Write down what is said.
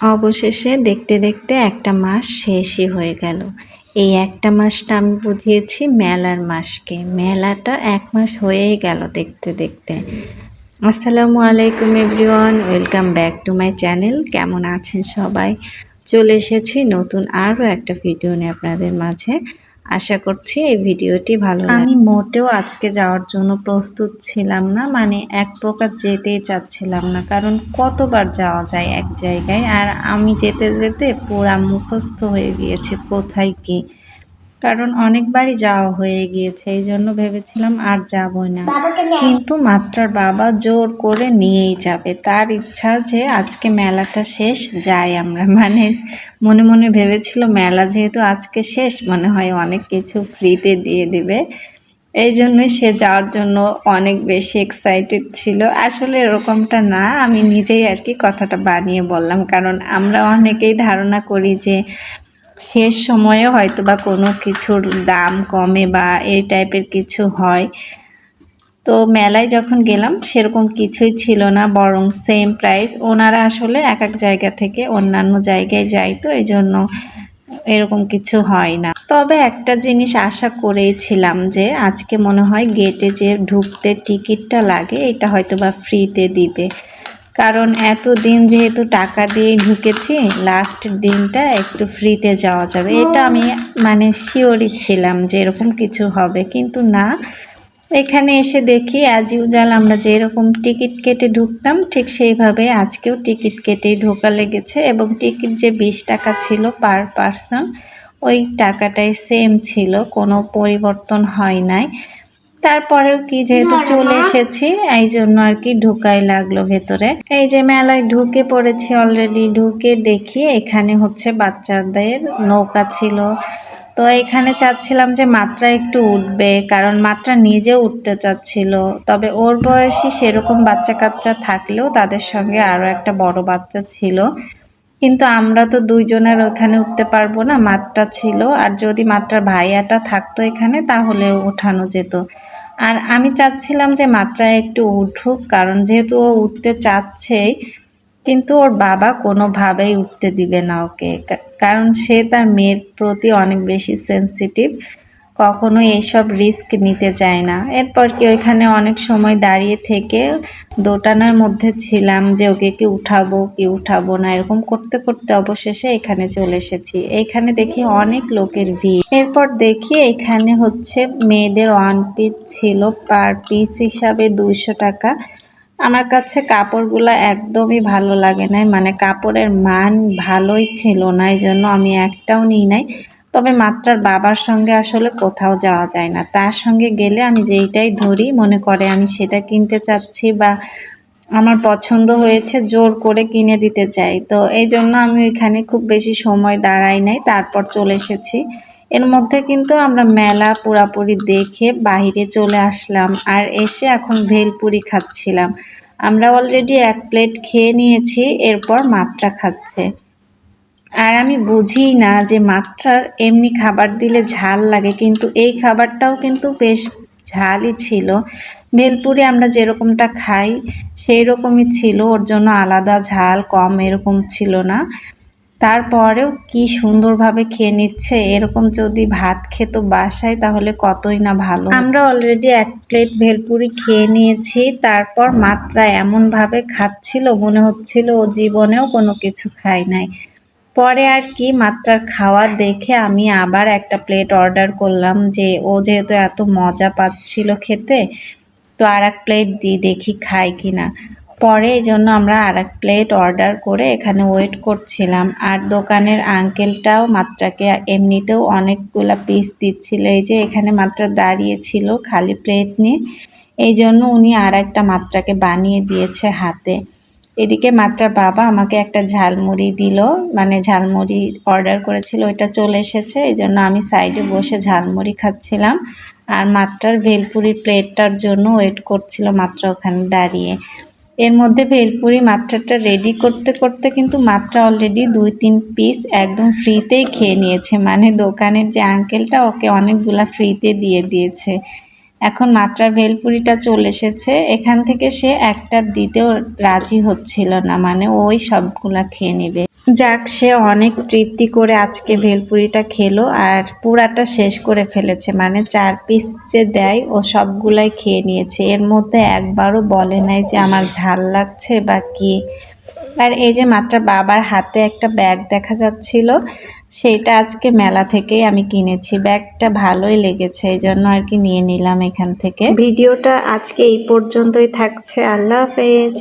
অবশেষে দেখতে দেখতে একটা মাস শেষই হয়ে গেল। এই একটা মাসটা আমি বুঝিয়েছি মেলার মাসকে। মেলাটা এক মাস হয়েই গেল দেখতে দেখতে। আসসালামু আলাইকুম everyone, welcome back to my channel. কেমন আছেন সবাই? চলে এসেছি নতুন আরও একটা ভিডিও নিয়ে আপনাদের মাঝে। আশা করছি এই ভিডিওটি ভালো আমি মোটেও আজকে যাওয়ার জন্য প্রস্তুত ছিলাম না মানে এক প্রকার যেতেই চাচ্ছিলাম না, কারণ কতবার যাওয়া যায় এক জায়গায়, আর আমি যেতে যেতে পুরা মুখস্থ হয়ে গিয়েছে কোথায় কি। কারণ অনেকবারই যাওয়া হয়ে গিয়েছে এই জন্য ভেবেছিলাম আর যাবই না। কিন্তু মাত্রার বাবা জোর করে নিয়েই যাবে। তার ইচ্ছা যে আজকে মেলাটা শেষ যাই আমরা। মানে মনে মনে ভেবেছিল মেলা যেহেতু আজকে শেষ মনে হয় অনেক কিছু ফ্রিতে দিয়ে দিবে। এই জন্যই সে যাওয়ার জন্য অনেক বেশি এক্সাইটেড ছিল। আসলে এরকমটা না আমি নিজেই আর কি কথাটা বানিয়ে বললাম। কারণ আমরা অনেকেই ধারণা করি যে শেষ সময়ে হয়তো বা কোনো কিছুর দাম কমে বা এই টাইপের কিছু হয়। তো মেলায় যখন গেলাম, সেরকম কিছুই ছিল না, বরং সেম প্রাইস ওনারা আসলে এক এক জায়গা থেকে অন্যান্য জায়গায় যায়, তো এই জন্য এরকম কিছু হয় না। তবে একটা জিনিস আশা করেইছিলাম যে, আজকে মনে হয় গেটে যে ঢুকতে টিকিটটা লাগে, এটা হয়তো বা ফ্রিতে দিবে। কারণ এত দিন যেহেতু টাকা দিয়ে ঢুকেছি লাস্ট দিনটা একটু ফ্রিতে যাওয়া যাবে। এটা আমি মানে শিওরই ছিলাম যে এরকম কিছু হবে। কিন্তু না এখানে এসে দেখি অ্যাজ ইউজাল আমরা যেরকম টিকিট কেটে ঢুকতাম ঠিক সেইভাবে আজকেও টিকিট কেটেই ঢোকা লেগেছে এবং টিকিট যে বিশ টাকা ছিল পার পারসন ওই টাকাটাই সেম ছিল কোনো পরিবর্তন হয় নাই। তারপরেও কি যেহেতু চলে এসেছি এই জন্য আর কি ঢুকাই লাগল ভেতরে। এই যে মেলায় ঢুকে পড়েছি অলরেডি ঢুকে দেখি এখানে হচ্ছে বাচ্চাদের নৌকা ছিল। তো এখানে চাচ্ছিলাম যে মাত্রা একটু উঠবে কারণ মাত্রা নিজে উঠতে চাচ্ছিল। তবে ওর বয়সী সেরকম বাচ্চা কাচ্চা থাকলেও তাদের সঙ্গে আরও একটা বড় বাচ্চা ছিল। কিন্তু আমরা তো দুইজনের ওখানে উঠতে পারব না, মাত্রা ছিল। আর যদি মাত্রার ভাইয়াটা থাকতো এখানে তাহলে ওঠানো যেত। আর আমি চাচ্ছিলাম যে মাত্রায় একটু উঠুক, কারণ যেহেতু ও উঠতে চাচ্ছেই, কিন্তু ওর বাবা কোনোভাবেই উঠতে দিবে না ওকে। কারণ সে তার মেয়ের প্রতি অনেক বেশি সেন্সিটিভ কখনো এইসব রিস্ক নিতে চায় না। এরপর কি ওইখানে অনেক সময় দাঁড়িয়ে থেকে দোটানার মধ্যে ছিলাম যে ওকে কি উঠাবো কি উঠাবো না, এরকম করতে করতে অবশেষে এখানে চলে এসেছি। এখানে দেখি অনেক লোকের ভিড়। এরপর দেখি এখানে হচ্ছে মেয়েদের ওয়ান পিস ছিল পার পিস হিসাবে দুইশো টাকা। আমার কাছে কাপড়গুলো একদমই ভালো লাগে নাই। মানে কাপড়ের মান ভালোই ছিল না এই জন্য আমি একটাও নিই নাই। তবে মাত্রার বাবার সঙ্গে আসলে কোথাও যাওয়া যায় না। তার সঙ্গে গেলে আমি যেইটাই ধরি, মনে করে আমি সেটা কিনতে চাচ্ছি বা আমার পছন্দ হয়েছে, জোর করে কিনে দিতে চাই। তো এই জন্য আমি ওইখানে খুব বেশি সময় দাঁড়াই নাই, তারপর চলে এসেছি। এর মধ্যে কিন্তু আমরা মেলা পুরাপুরি দেখে বাহিরে চলে আসলাম আর এসে এখন ভেলপুরি খাচ্ছিলাম। আমরা অলরেডি এক প্লেট খেয়ে নিয়েছি, এরপর মাত্রা খাচ্ছে। আর আমি বুঝি না যে মাত্রার এমনি খাবার দিলে ঝাল লাগে, কিন্তু এই খাবারটাও কিন্তু বেশ ঝালই ছিল। ভেলপুরি আমরা যেরকমটা খাই সেই রকমই ছিল, ওর জন্য আলাদা ঝাল কম এরকম ছিল না। তারপরেও কি সুন্দরভাবে খেয়ে নিচ্ছে, এরকম যদি ভাত খেত বাসায় তাহলে কতই না ভালো। আমরা অলরেডি এক প্লেট ভেলপুরি খেয়ে নিয়েছি, তারপর মাত্রা এমনভাবে খাচ্ছিল, মনে হচ্ছিল ও জীবনেও কোনো কিছু খায় নাই। পরে আর কি মাত্রার খাওয়া দেখে আমি আবার একটা প্লেট অর্ডার করলাম যে ও যেহেতু এত মজা পাচ্ছিল খেতে, তো আর এক প্লেট দিই দেখি খায় কি না পরে এই জন্য আমরা আর এক প্লেট অর্ডার করে এখানে ওয়েট করছিলাম। আর দোকানের আঙ্কেলটাও মাত্রাকে এমনিতেও অনেকগুলা পিস দিচ্ছিল। এই যে এখানে মাত্রা দাঁড়িয়েছিল খালি প্লেট নিয়ে। এই জন্য উনি আর একটা মাত্রাকে বানিয়ে দিয়েছে হাতে। এদিকে মাত্রার বাবা আমাকে একটা ঝালমুড়ি দিল মানে ঝালমুড়ি অর্ডার করেছিল, ওইটা চলে এসেছে, এই জন্য আমি সাইডে বসে ঝালমুড়ি খাচ্ছিলাম। আর মাত্রার ভেলপুরির প্লেটটার জন্য ওয়েট করছিল মাত্রা ওখানে দাঁড়িয়ে। এর মধ্যে ভেলপুরি মাত্রাটা রেডি করতে করতে কিন্তু মাত্রা অলরেডি দুই তিন পিস একদম ফ্রিতেই খেয়ে নিয়েছে। মানে দোকানের যে আঙ্কেলটা ওকে অনেকগুলা ফ্রিতে দিয়ে দিয়েছে। এখন মাত্রা ভেলপুরিটা চলে এসেছে। এখান থেকে সে একটা দিতেও রাজি হচ্ছিল না মানে ওই সবগুলা খেয়ে নেবে। যাক, সে অনেক তৃপ্তি করে আজকে ভেলপুরিটা খেলো আর পুরাটা শেষ করে ফেলেছে মানে চার পিস যে দেয়, ও সবগুলাই খেয়ে নিয়েছে। এর মধ্যে একবারও বলে নাই যে আমার ঝাল লাগছে বা কি। আর এই যে মাত্র বাবার হাতে একটা ব্যাগ দেখা যাচ্ছিল সেটা আজকে মেলা থেকেই আমি কিনেছি। ব্যাগটা ভালোই লেগেছে, এই জন্য আর কি নিয়ে নিলাম এখান থেকে। ভিডিওটা আজকে এই পর্যন্তই থাকছে। আল্লাহ হাফেজ।